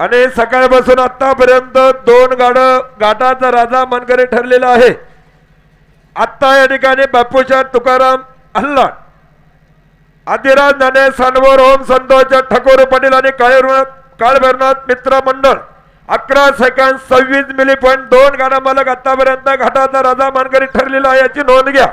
आणि सकाळपासून आतापर्यंत दोन गाड घाटाचा राजा मानकरी ठरलेला आहे. आत्ता या ठिकाणी बापूच्या तुकाराम हल्ला आदिराज नाणे सानवर ओम संतोष ठाकूर पाटील आणि काळभैरनाथ काळभैरनाथ मित्र मंडळ अकरा सेकंद सव्वीस मिली पॉईंट दोन गाडा मालक आतापर्यंत घाटाचा राजा मानकरी ठरलेला आहे याची नोंद घ्या.